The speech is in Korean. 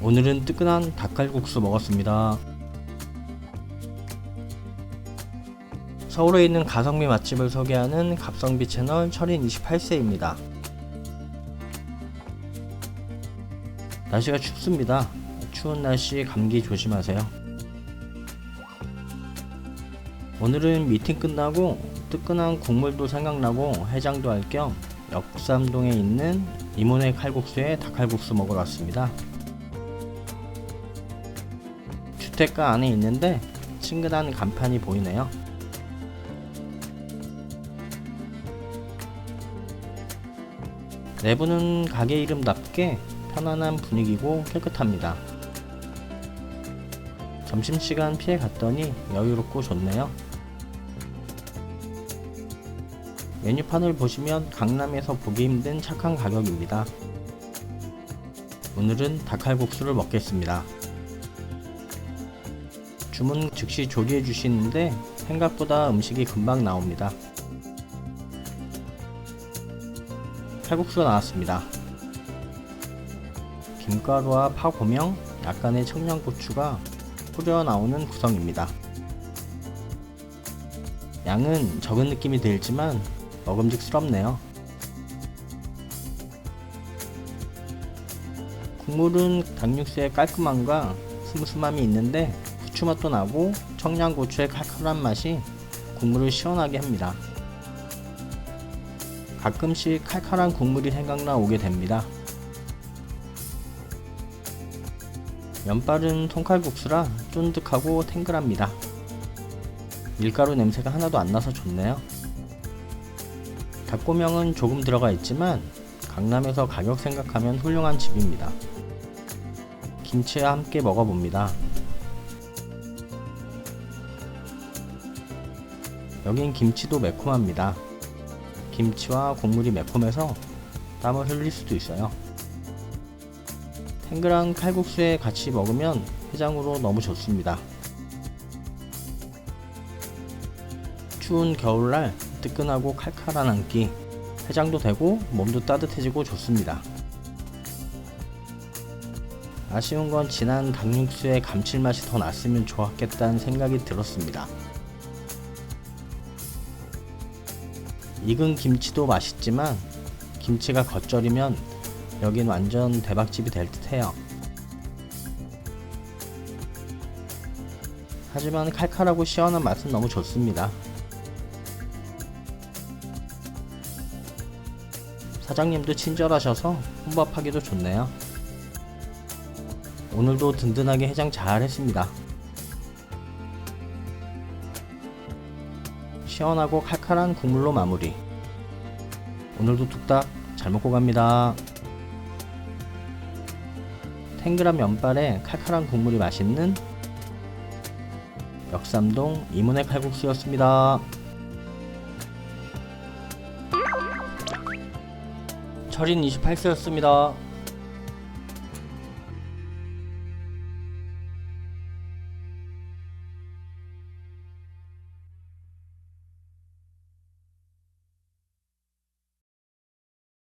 오늘은 뜨끈한 닭칼국수 먹었습니다. 서울에 있는 가성비 맛집을 소개하는 갑성비 채널 철인 28세입니다. 날씨가 춥습니다. 추운 날씨 감기 조심하세요. 오늘은 미팅 끝나고 뜨끈한 국물도 생각나고 해장도 할 겸 역삼동에 있는 이모네 칼국수에 닭칼국수 먹으러 왔습니다. 주택가 안에 있는데 친근한 간판이 보이네요. 내부는 가게 이름답게 편안한 분위기고 깨끗합니다. 점심시간 피해 갔더니 여유롭고 좋네요. 메뉴판을 보시면 강남에서 보기 힘든 착한 가격입니다. 오늘은 닭칼국수를 먹겠습니다. 주문 즉시 조리해 주시는데 생각보다 음식이 금방 나옵니다. 칼국수가 나왔습니다. 김가루와 파고명, 약간의 청양고추가 뿌려 나오는 구성입니다. 양은 적은 느낌이 들지만 먹음직스럽네요. 국물은 닭육수의 깔끔함과 슴슴함이 있는데 후추 맛도 나고 청양고추의 칼칼한 맛이 국물을 시원하게 합니다. 가끔씩 칼칼한 국물이 생각나 오게 됩니다. 면발은 통칼국수라 쫀득하고 탱글합니다. 밀가루 냄새가 하나도 안 나서 좋네요. 닭고명은 조금 들어가 있지만 강남에서 가격 생각하면 훌륭한 집입니다. 김치와 함께 먹어봅니다. 여긴 김치도 매콤합니다. 김치와 국물이 매콤해서 땀을 흘릴 수도 있어요. 탱글한 칼국수에 같이 먹으면 해장으로 너무 좋습니다. 추운 겨울날 뜨끈하고 칼칼한 한 끼, 해장도 되고 몸도 따뜻해지고 좋습니다. 아쉬운 건 진한 닭육수의 감칠맛이 더 났으면 좋았겠다는 생각이 들었습니다. 익은 김치도 맛있지만 김치가 겉절이면 여긴 완전 대박집이 될 듯해요. 하지만 칼칼하고 시원한 맛은 너무 좋습니다. 사장님도 친절하셔서 혼밥하기도 좋네요. 오늘도 든든하게 해장 잘 했습니다. 시원하고 칼칼한 국물로 마무리. 오늘도 뚝딱 잘 먹고 갑니다. 탱글한 면발에 칼칼한 국물이 맛있는 역삼동 이문의 칼국수였습니다. 철인 28세였습니다.